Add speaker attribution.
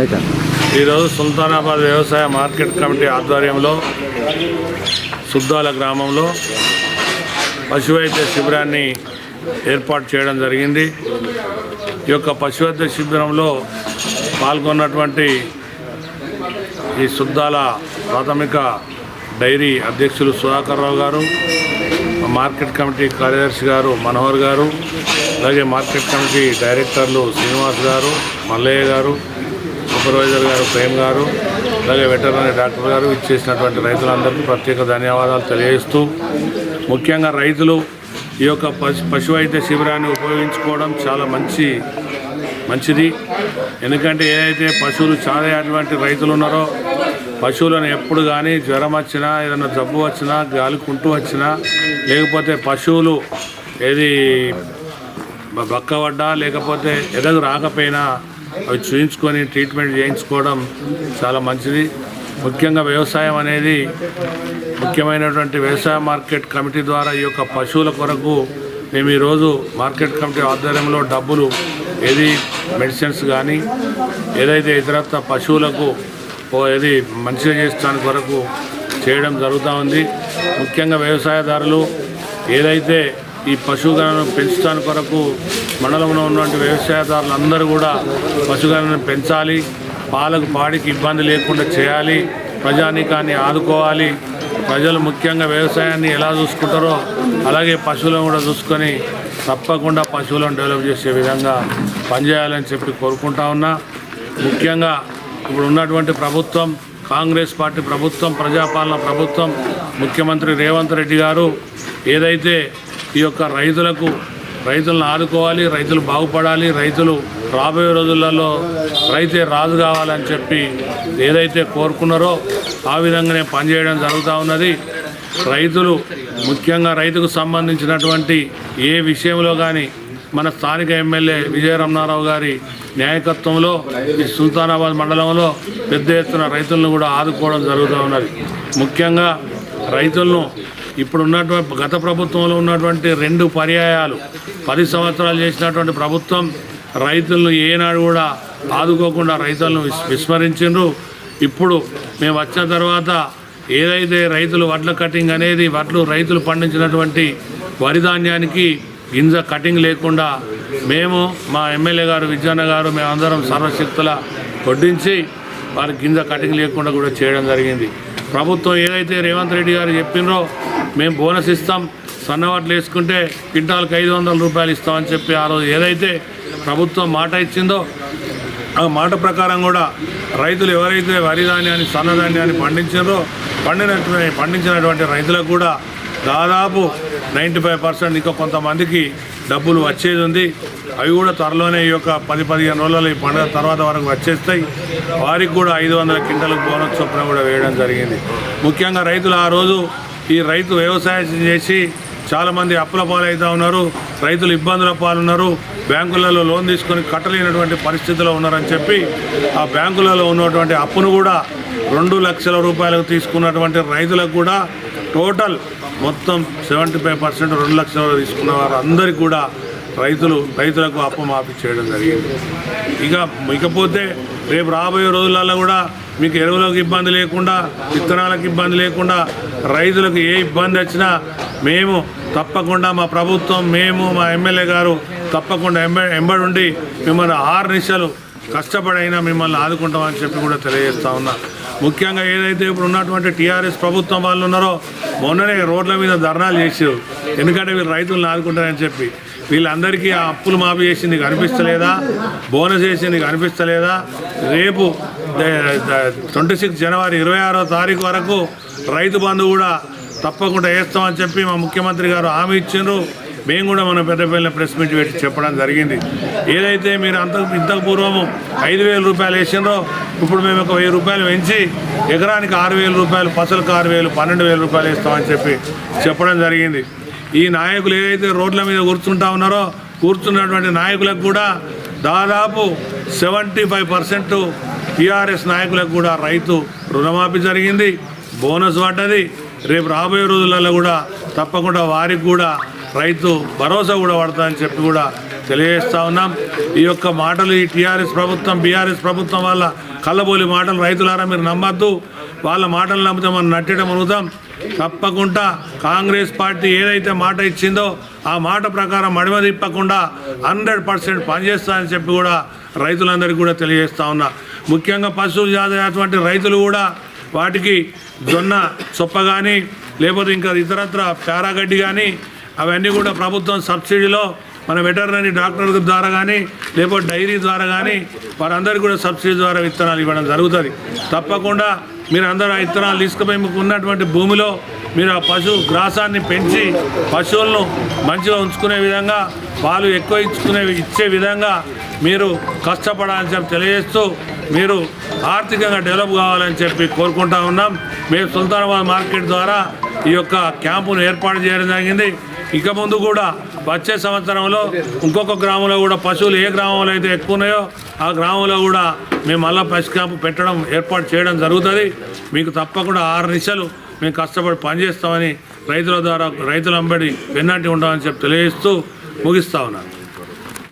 Speaker 1: అయితే
Speaker 2: ఈరోజు సుల్తానాబాద్ వ్యవసాయ మార్కెట్ కమిటీ ఆధ్వర్యంలో సుద్దాల గ్రామంలో పశువైద్య శిబిరాన్ని ఏర్పాటు చేయడం జరిగింది. ఈ యొక్క పశువైద్య శిబిరంలో పాల్గొన్నటువంటి ఈ సుద్దాల ప్రాథమిక డైరీ అధ్యక్షులు సుధాకర్ రావు గారు మార్కెట్ కమిటీ కార్యదర్శి గారు మనోహర్ గారు అలాగే మార్కెట్ కమిటీ డైరెక్టర్లు శ్రీనివాస్ గారు మల్లయ్య గారు సూపర్వైజర్ గారు ప్రేమ్ గారు అలాగే వెటర్నరీ డాక్టర్ గారు ఇచ్చేసినటువంటి రైతులందరికీ ప్రత్యేక ధన్యవాదాలు తెలియజేస్తూ ముఖ్యంగా రైతులు ఈ యొక్క పశు పశు వైద్య శిబిరాన్ని ఉపయోగించుకోవడం చాలా మంచి మంచిది. ఎందుకంటే ఏదైతే పశువులు చాలేటువంటి రైతులు ఉన్నారో పశువులను ఎప్పుడు కానీ జ్వరం వచ్చినా ఏదైనా జబ్బు వచ్చినా గాలి కుంటూ వచ్చినా లేకపోతే పశువులు ఏది బ- బక్కబడ్డా లేకపోతే ఎదగు రాకపోయినా అవి చూయించుకొని ట్రీట్మెంట్ చేయించుకోవడం చాలా మంచిది. ముఖ్యంగా వ్యవసాయం అనేది ముఖ్యమైనటువంటి వ్యవసాయ మార్కెట్ కమిటీ ద్వారా ఈ యొక్క పశువుల కొరకు మేము ఈరోజు మార్కెట్ కమిటీ ఆధ్వర్యంలో డబ్బులు ఏది మెడిసిన్స్ కానీ ఏదైతే ఇతరత్ర పశువులకు ఏది మంచిగా చేస్తానికి కొరకు చేయడం జరుగుతూ ఉంది. ముఖ్యంగా వ్యవసాయదారులు ఏదైతే ఈ పశువులను పెంచడానికి కొరకు మండలంలో ఉన్నటువంటి వ్యవసాయదారులందరూ కూడా పశువులను పెంచాలి పాలకు పాడికి ఇబ్బంది లేకుండా చేయాలి ప్రజానీకాన్ని ఆదుకోవాలి. ప్రజలు ముఖ్యంగా వ్యవసాయాన్ని ఎలా చూసుకుంటారో అలాగే పశువులను కూడా చూసుకొని తప్పకుండా పశువులను డెవలప్ చేసే విధంగా పనిచేయాలని చెప్పి కోరుకుంటా ఉన్నా. ముఖ్యంగా ఇప్పుడు ఉన్నటువంటి ప్రభుత్వం కాంగ్రెస్ పార్టీ ప్రభుత్వం ప్రజాపాలన ప్రభుత్వం ముఖ్యమంత్రి రేవంత్ రెడ్డి గారు ఏదైతే ఈ యొక్క రైతులకు రైతులను ఆదుకోవాలి రైతులు బాగుపడాలి రైతులు రాబోయే రోజులలో రైతే రాజు కావాలని చెప్పి ఏదైతే కోరుకున్నారో ఆ విధంగానే పనిచేయడం జరుగుతూ ఉన్నది. రైతులు ముఖ్యంగా రైతుకు సంబంధించినటువంటి ఏ విషయంలో కానీ మన స్థానిక ఎమ్మెల్యే విజయరమణారావు గారి నాయకత్వంలో ఈ సుల్తానాబాద్ మండలంలో పెద్ద ఎత్తున రైతులను కూడా ఆదుకోవడం జరుగుతూ ఉన్నది. ముఖ్యంగా రైతులను ఇప్పుడు ఉన్నటువంటి గత ప్రభుత్వంలో ఉన్నటువంటి రెండు పర్యాయాలు పది సంవత్సరాలు చేసినటువంటి ప్రభుత్వం రైతులను ఏనాడు కూడా ఆదుకోకుండా రైతులను విస్ విస్మరించిండ్రు. ఇప్పుడు మేము వచ్చిన తర్వాత ఏదైతే రైతులు వడ్ల కటింగ్ అనేది వడ్లు రైతులు పండించినటువంటి వరి ధాన్యానికి గింజ కటింగ్ లేకుండా మేము మా ఎమ్మెల్యే గారు విజయన్న గారు మేమందరం సర్వశక్తుల వడ్డించి వారి గింజ కటింగ్ లేకుండా కూడా చేయడం జరిగింది. ప్రభుత్వం ఏదైతే రేవంత్ రెడ్డి గారు చెప్పినో మేము బోనస్ ఇస్తాం సన్నవాట్లు వేసుకుంటే క్వింటాల్కి ఐదు వందల రూపాయలు ఇస్తామని చెప్పి ఆ రోజు ఏదైతే ప్రభుత్వం మాట ఇచ్చిందో ఆ మాట ప్రకారం కూడా రైతులు ఎవరైతే వరి ధాన్యాన్ని సన్నధాన్యాన్ని పండించారో పండినటువంటి పండించినటువంటి రైతులకు కూడా దాదాపు నైంటీ ఫైవ్ పర్సెంట్ ఇంకా కొంతమందికి డబ్బులు వచ్చేది ఉంది. అవి కూడా త్వరలోనే ఈ యొక్క పది పదిహేను రోజులలో ఈ పండుగ తర్వాత వరకు వచ్చేస్తాయి. వారికి కూడా ఐదు వందల క్వింటలకు బోనస్ చొప్పున కూడా వేయడం జరిగింది. ముఖ్యంగా రైతులు ఆ రోజు ఈ రైతు వ్యవసాయం చేసి చాలామంది అప్పుల పాలవుతూ ఉన్నారు. రైతులు ఇబ్బందుల పాలున్నారు. బ్యాంకులలో లోన్ తీసుకొని కట్టలేనటువంటి పరిస్థితిలో ఉన్నారని చెప్పి ఆ బ్యాంకులలో ఉన్నటువంటి అప్పును కూడా రెండు లక్షల రూపాయలకు తీసుకున్నటువంటి రైతులకు కూడా టోటల్ మొత్తం సెవెంటీ ఫైవ్ పర్సెంట్ రెండు లక్షల తీసుకున్న వారు అందరికీ కూడా రైతులు రైతులకు అప్పమాఫీ చేయడం జరిగింది. ఇక ఇకపోతే రేపు రాబోయే రోజులలో కూడా మీకు ఎరువులకు ఇబ్బంది లేకుండా విత్తనాలకు ఇబ్బంది లేకుండా రైతులకు ఏ ఇబ్బంది వచ్చినా మేము తప్పకుండా మా ప్రభుత్వం మేము మా ఎమ్మెల్యే గారు తప్పకుండా ఎంబ ఎంబడి ఉండి మిమ్మల్ని ఆరు నిమిషాలు కష్టపడైనా మిమ్మల్ని ఆదుకుంటామని చెప్పి కూడా తెలియజేస్తా ఉన్నా. ముఖ్యంగా ఏదైతే ఇప్పుడు ఉన్నటువంటి టీఆర్ఎస్ ప్రభుత్వం వాళ్ళు ఉన్నారో మొన్ననే రోడ్ల మీద ధర్నాలు చేసారు. ఎందుకంటే వీళ్ళు రైతులను ఆదుకుంటారని చెప్పి. వీళ్ళందరికీ ఆ అప్పులు మాఫీ చేసింది కనిపిస్తలేదా? బోనస్ చేసింది కనిపిస్తలేదా? రేపు ట్వంటీ సిక్స్ జనవరి ఇరవై ఆరో తారీఖు వరకు రైతు బంధు కూడా తప్పకుండా వేస్తామని చెప్పి మా ముఖ్యమంత్రి గారు హామీ ఇచ్చిండ్రు. మేము కూడా మన పెద్దపల్లి ప్రెస్ మీట్ పెట్టి చెప్పడం జరిగింది. ఏదైతే మీరు అంత ఇంతకు పూర్వము ఐదు వేల రూపాయలు వేసిండ్రో ఇప్పుడు మేము ఒక వెయ్యి రూపాయలు పెంచి ఎకరానికి ఆరు వేల రూపాయలు పసలకు ఆరు వేలు పన్నెండు వేల రూపాయలు వేస్తామని చెప్పి చెప్పడం జరిగింది. ఈ నాయకులు ఏదైతే రోడ్ల మీద కూర్చుంటా ఉన్నారో కూర్చున్నటువంటి నాయకులకు కూడా దాదాపు సెవెంటీ ఫైవ్ పర్సెంట్ టీఆర్ఎస్ నాయకులకు కూడా రైతు రుణమాఫీ జరిగింది. బోనస్ పడ్డది. రేపు రాబోయే రోజులలో కూడా తప్పకుండా వారికి కూడా రైతు భరోసా కూడా పడతామని చెప్పి కూడా తెలియజేస్తా ఉన్నాం. ఈ యొక్క మాటలు ఈ టీఆర్ఎస్ ప్రభుత్వం బీఆర్ఎస్ ప్రభుత్వం వల్ల కళ్ళబోలి మాటలు రైతులారా మీరు నమ్మద్దు. వాళ్ళ మాటలు నమ్మితే మనం నట్టడం అనుగుతాం తప్పకుండా కాంగ్రెస్ పార్టీ ఏదైతే మాట ఇచ్చిందో ఆ మాట ప్రకారం మడిమ తిప్పకుండా హండ్రెడ్ పర్సెంట్ పనిచేస్తానని చెప్పి కూడా రైతులందరికీ కూడా తెలియజేస్తా ఉన్నా. ముఖ్యంగా పశువులు జాతటువంటి రైతులు కూడా వాటికి జొన్న చొప్ప కానీ లేకపోతే ఇంకా ఇతరత్ర పారాగడ్డి కానీ అవన్నీ కూడా ప్రభుత్వం సబ్సిడీలో మన వెటర్నరీ డాక్టర్ ద్వారా కానీ లేకపోతే డైరీ ద్వారా కానీ వారందరికీ కూడా సబ్సిడీ ద్వారా విత్తనాలు ఇవ్వడం జరుగుతుంది. తప్పకుండా మీరు అందరూ ఆ విత్తనాలు తీసుకుపోయి మీకు ఉన్నటువంటి భూమిలో మీరు ఆ పశు గ్రాసాన్ని పెంచి పశువులను మంచిగా ఉంచుకునే విధంగా పాలు ఎక్కువ ఇచ్చుకునే ఇచ్చే విధంగా మీరు కష్టపడాలని చెప్పి తెలియజేస్తూ మీరు ఆర్థికంగా డెవలప్ కావాలని చెప్పి కోరుకుంటా ఉన్నాం. మేము సుల్తానాబాద్ మార్కెట్ ద్వారా ఈ యొక్క క్యాంపును ఏర్పాటు చేయడం జరిగింది. ఇక ముందు కూడా వచ్చే సంవత్సరంలో ఇంకొక గ్రామంలో కూడా పశువులు ఏ గ్రామంలో అయితే ఎక్కువ ఉన్నాయో ఆ గ్రామంలో కూడా మేము మళ్ళీ పశు క్యాంపు పెట్టడం ఏర్పాటు చేయడం జరుగుతుంది. మీకు తప్పకుండా ఆరు నిశలు మేము కష్టపడి పనిచేస్తామని రైతుల ద్వారా రైతులంబడి వెన్నట్టి ఉంటామని చెప్పి తెలియజేస్తూ ముగిస్తా ఉన్నాను.